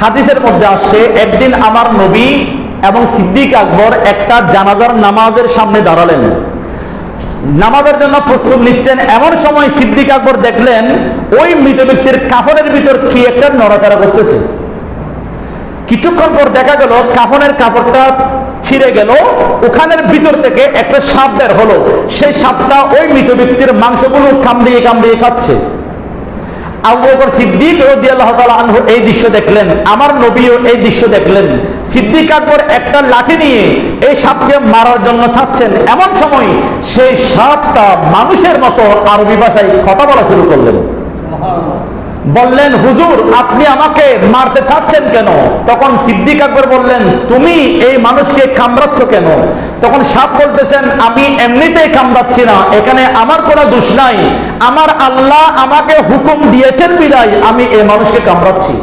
হাদিসের মধ্যে আসছে, একদিন আমার নবী এবং সিদ্দিক আকবর একটা জানাজার নামাজের সামনে দাঁড়ালেন। নামাজের জন্য প্রস্তুত নিচ্ছেন। এমন সময় সিদ্দিক আকবর দেখলেন, ওই মৃত ব্যক্তির কাফনের ভিতর কি একটা নড়াচড়া করতেছে। কিছুক্ষণ পর দেখা গেল, কাফনের কাপড়টা ছিঁড়ে গেল। ওখানের ভিতর থেকে একটা সাপ বের হলো। সেই সাপটা ওই মৃত ব্যক্তির মাংসগুলো কামড়িয়ে কামড়িয়ে খাচ্ছে। সিদ্দিক এই দৃশ্য দেখলেন। আমার নবীও এই দৃশ্য দেখলেন। একটা লাঠি নিয়ে এই সাপকে মারার জন্য এমন সময় সেই সাপটা মানুষের মতো আরবি ভাষায় কথা বলা শুরু করলেন। বললেন, হুজুর, আপনি আমাকে মারতে চাচ্ছেন কেন? তখন সিদ্দিক আকবর বললেন, তুমি এই মানুষকে কামড়াচ্ছ কেন? তখন সাপ বলতেছেন, আমি এমনিতেই কামড়াচ্ছি না, এখানে আমার কোনো দোষ নাই। আমার আল্লাহ আমাকে হুকুম দিয়েছেন বিদায়, আমি এই মানুষকে কামড়াচ্ছি।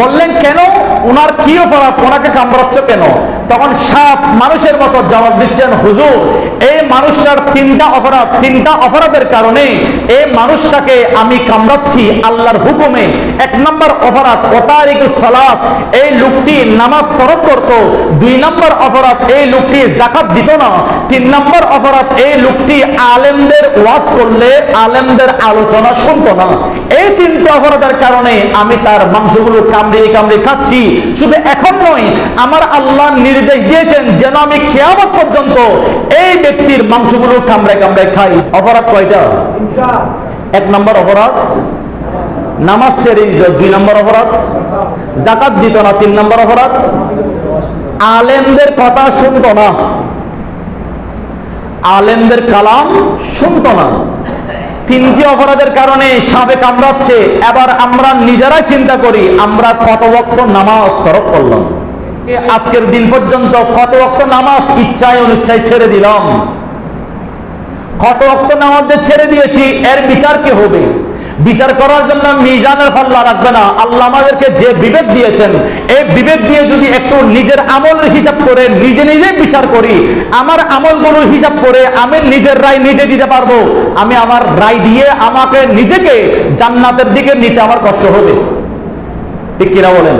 বললেন, কেন? ওনার কি অপরাধ? ওনাকে কামড়াচ্ছ কেন? তখন সাপ মানুষের মতো জবাব দিচ্ছেন, হুজুর, এই মানুষটার তিনটা অপরাধ, তিনটা অপরাধের কারণে এই মানুষটাকে আমি কামড়াচ্ছি আল্লাহর হুকুমে। এক নম্বর অপরাধ, ওতারিক সালাত। এই লোকটি নামাজ তরক করত। দুই নম্বর অপরাধ, এই লোকটি জাকাত দিত না। তিন নম্বর অপরাধ, এই লোকটি আলেমদের ওয়াজ করলে আলেমদের আলোচনা শুনতো না। এই তিনটা অপরাধের কারণে আমি তার মাংসগুলো কামড়িয়ে কামড়িয়ে খাচ্ছি। শুধু এখন নয়, আমার আল্লাহ নির্দেশ দিয়েছেন যেন আমি খেয়ামত পর্যন্ত এই ব্যক্তির মাংসগুলো কামড়ে কামড়ে খাই। অপরাধ কয়টা? এক নম্বর অপরাধ। নামাজ ছেড়ে দিত, দুই নম্বর অপরাধ। জাকাত দিত না, তিন নম্বর অপরাধ। আলেমদের কথা শুনতো না। আলেমদের কালাম শুনতো না। তিনটি অপরাধের কারণে সাপে কামড়াচ্ছে। এবার আমরা নিজেরাই চিন্তা করি, আমরা কত বক্ত নামাজ তরক করলাম। আজকের দিন পর্যন্ত কত বক্ত নামাজ ইচ্ছায় অনিচ্ছায় ছেড়ে দিলাম। কত অক্ত নামাজদের ছেড়ে দিয়েছি, এর বিচার কি হবে? বিচার করার জন্য মিজানের ফাল্লা রাখবে না। আল্লাহ আমাদেরকে যে বিবেক দিয়েছেন, এই বিবেক দিয়ে যদি একটু নিজের আমলের হিসাব করে, নিজে নিজে বিচার করি, আমার আমলগুলো হিসাব করে আমি নিজের রায় নিজে দিতে পারব। আমি আমার রায় দিয়ে আমাকে নিজেকে জান্নাতের দিকে নিতে আমার কষ্ট হবে। ঠিক কিনা বলেন?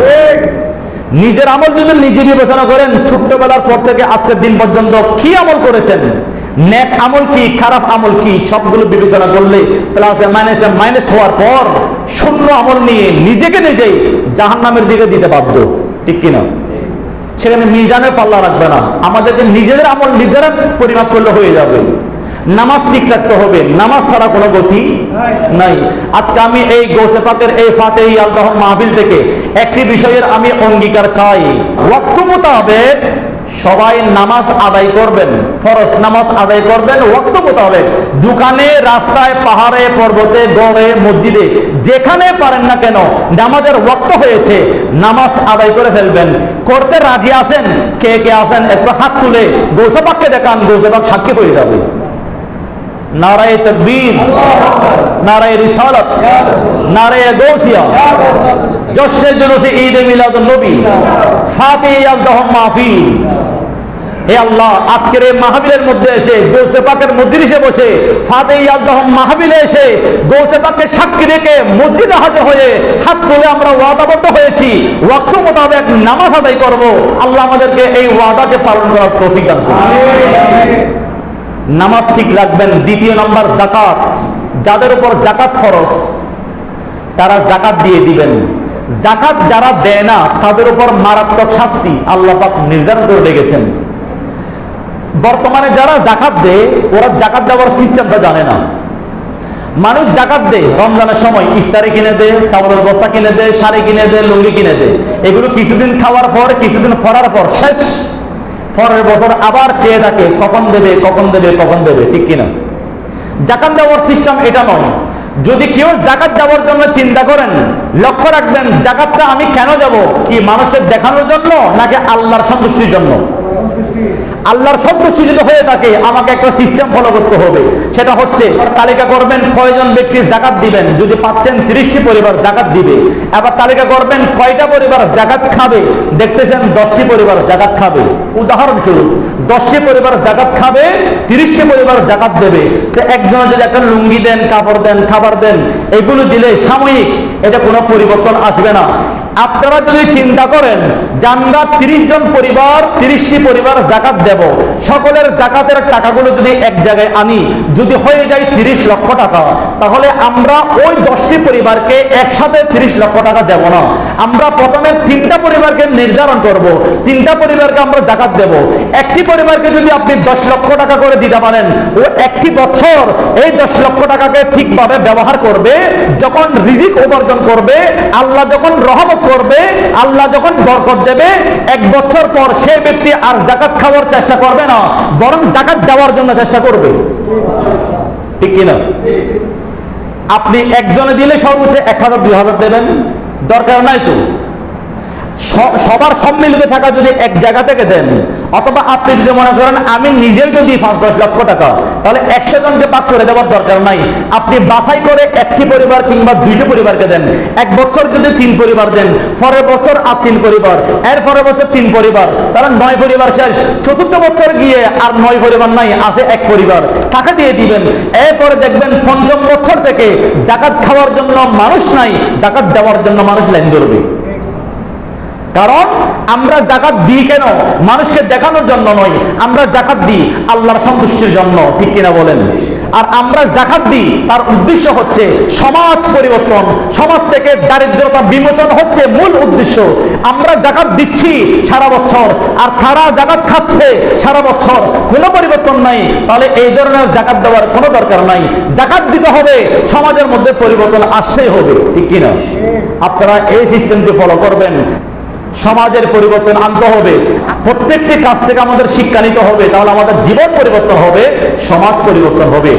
নিজের আমল যদি নিজে বিবেচনা করেন, ছোট্টবেলার পর থেকে আজকের দিন পর্যন্ত কি আমল করেছেন? নেক আমল কি, খারাপ আমল কি? সবগুলো বিবেচনা করলে প্লাসে মাইনাসে মাইনাস হওয়ার পর শূন্য আমল নিয়ে নিজেকে নিজেই জাহান নামের দিকে দিতে বাধ্য। ঠিক কিনা সেখানে মিজানের পাল্লা রাখবে না। আমাদেরকে নিজেদের আমল নিজেরা পরিমাপ করলে হয়ে যাবে। নামাজ ঠিক রাখতে হবে। নামাজ ছাড়া কোনো গতি নাই। আজকে আমি এই গোসে পাকের এই ফাতে আল্লাহ মাহফিল থেকে একটি বিষয়ের আমি অঙ্গীকার চাই। ওয়াক্ত মোতাবেক সবাই নামাজ আদায় করবেন। ফরজ নামাজ আদায় করবেন ওয়াক্ত মোতাবেক। দোকানে রাস্তায় পাহাড়ে পর্বতে গড়ে মসজিদে যেখানে পারেন না কেন নামাজের ওয়াক্ত হয়েছে নামাজ আদায় করে ফেলবেন। করতে রাজি আছেন? কে কে আছেন? একটু হাত তুলে গৌসেবাককে দেখান গৌসেবাক সাক্ষী হয়ে যাবে। নারায় তকবীর, নারায় রিসালত, নারায় গৌসিয়া জশ্নে জুলুসে ঈদ এ মিলাদুন নবী ফাতে মাহফিল। হে আল্লাহ, আজকের এই মাহবিলের মধ্যে এসে গৌসে পাকের মজলিসে বসে ফাতে আল্লাহ মাহবিলে এসে গৌসে পাককে সাক্ষী রেখে মসজিদে হাজির হয়ে হাত তুলে আমরা ওয়াদাবদ্ধ হয়েছি। ওয়াক্ত মোতাবেক নামাজ আদায় করব। আল্লাহ আমাদেরকে এই ওয়াদাকে পালন করার তৌফিক দান করুন। নামাজ ঠিক রাখবেন। দ্বিতীয় নম্বর জাকাত যাদের উপর জাকাত ফরজ, তারা জাকাত দিয়ে দিবেন। জাকাত যারা দেয় না, তাদের উপর মারাত্মক শাস্তি আল্লাহ পাক নির্ধারণ করে রেখেছেন। বর্তমানে যারা জাকাত দেয়, ওরা জাকাত দেওয়ার সিস্টেমটা জানে না। মানুষ জাকাত দেয়, রমজানের সময় ইফতারি কিনে দেয়, চাউলের বস্তা কিনে দেয়, শাড়ি কিনে দেয়, লুঙ্গি কিনে দেয়। এগুলো কিছুদিন খাওয়ার পর, কিছুদিন ফরার পর, শেষ। পরের বছর আবার চেয়ে থাকে, কখন দেবে কখন দেবে কখন দেবে, ঠিক কিনা? জাকাত দেওয়ার সিস্টেম এটা নয়। যদি কেউ জাকাত দেওয়ার জন্য চিন্তা করেন, লক্ষ্য রাখবেন, জাকাতটা আমি কেন দেব? কি মানুষকে দেখানোর জন্য, নাকি আল্লাহর সন্তুষ্টির জন্য? আল্লাহর সন্তুষ্টি যদি হয়ে থাকে, আমাকে একটা সিস্টেম ফলো করতে হবে। সেটা হচ্ছে, তালিকা করবেন কয়জন ব্যক্তি জাকাত দিবেন। যদি পাচ্ছেন তিরিশটি পরিবার জাকাত দিবে। এবার তালিকা করবেন কয়টা পরিবার জাকাত খাবে। দেখতেছেন দশটি পরিবার জাকাত খাবে। উদাহরণস্বরূপ, দশটি পরিবার জাকাত খাবে, তিরিশটি পরিবার জাকাত দেবে। তো একজন যদি একটা লুঙ্গি দেন, কাপড় দেন, খাবার দেন এগুলো দিলে সাময়িক, এটা কোনো পরিবর্তন আসবে না। আপনারা যদি চিন্তা করেন, জানগা তিরিশ জন পরিবার, তিরিশটি পরিবার জাকাত দেব। সকলের জাকাতের টাকাগুলো যদি এক জায়গায় আনি, যদি হয়ে যায় তিরিশ লক্ষ টাকা, তাহলে আমরা ওই দশটি পরিবারকে একসাথে তিরিশ লক্ষ টাকা দেব না। আমরা প্রথমে তিনটা পরিবারকে নির্ধারণ করব। তিনটা পরিবারকে আমরা জাকাত দেব। একটি পরিবারকে যদি আপনি দশ লক্ষ টাকা করে দিতে পারেন, ও একটি বছর এই দশ লক্ষ টাকাকে ঠিকভাবে ব্যবহার করবে যখন রিজিক উপার্জন করবে, আল্লাহ যখন রহমত করবে, আল্লাহ যখন বরকত দেবে, এক বছর পর সে ব্যক্তি আর জাকাত খাওয়ার চেষ্টা করবে না, বরং জাকাত দেওয়ার জন্য চেষ্টা করবে। ঠিক কিনা? আপনি একজনে দিলে সর্বোচ্চ এক হাজার, দুই হাজার দেবেন, দরকার নাই তো। সবার সম্মিলিত থাকা যদি এক জায়গা থেকে দেন, অথবা আপনি যদি মনে করেন আমি নিজের যদি পাঁচ দশ লক্ষ টাকা, তাহলে একশো জনকে ভাগ করে দেওয়ার দরকার নাই। আপনি বাছাই করে একটি পরিবার কিংবা দুইটি পরিবারকে দেন। এক বছর যদি তিন পরিবার দেন, পরের বছর আর তিন পরিবার এর পরের বছর তিন পরিবার, তাহলে নয় পরিবার শেষ। চতুর্থ বছর গিয়ে আর নয় পরিবার নাই, আছে এক পরিবার। টাকা দিয়ে দিবেন। এরপরে দেখবেন পঞ্চম বছর থেকে জাকাত খাওয়ার জন্য মানুষ নাই, জাকাত দেওয়ার জন্য মানুষ লাইন ধরবে। কারণ আমরা জাকাত দিই কেন? মানুষকে দেখানোর জন্য নয়। আমরা জাকাত দিই আল্লাহর সন্তুষ্টির জন্য। ঠিক কিনা বলেন? আর আমরা জাকাত দিই, তার উদ্দেশ্য হচ্ছে সমাজ পরিবর্তন। সমাজ থেকে দারিদ্রতা বিমোচন হচ্ছে মূল উদ্দেশ্য। আমরা জাকাত দিচ্ছি সারা বছর। আর তারা জাকাত খাচ্ছে সারা বছর। কোনো পরিবর্তন নাই। তাহলে এই ধরনের জাকাত দেওয়ার কোনো দরকার নাই। জাকাত দিতে হবে, সমাজের মধ্যে পরিবর্তন আসতেই হবে। ঠিক কিনা? আপনারা এই সিস্টেমটি ফলো করবেন। সমাজের পরিবর্তন আনতে হবে। প্রত্যেকটি কাজ থেকে আমাদের শিক্ষা নিতে হবে, তাহলে আমাদের জীবন পরিবর্তন হবে, সমাজ পরিবর্তন হবে।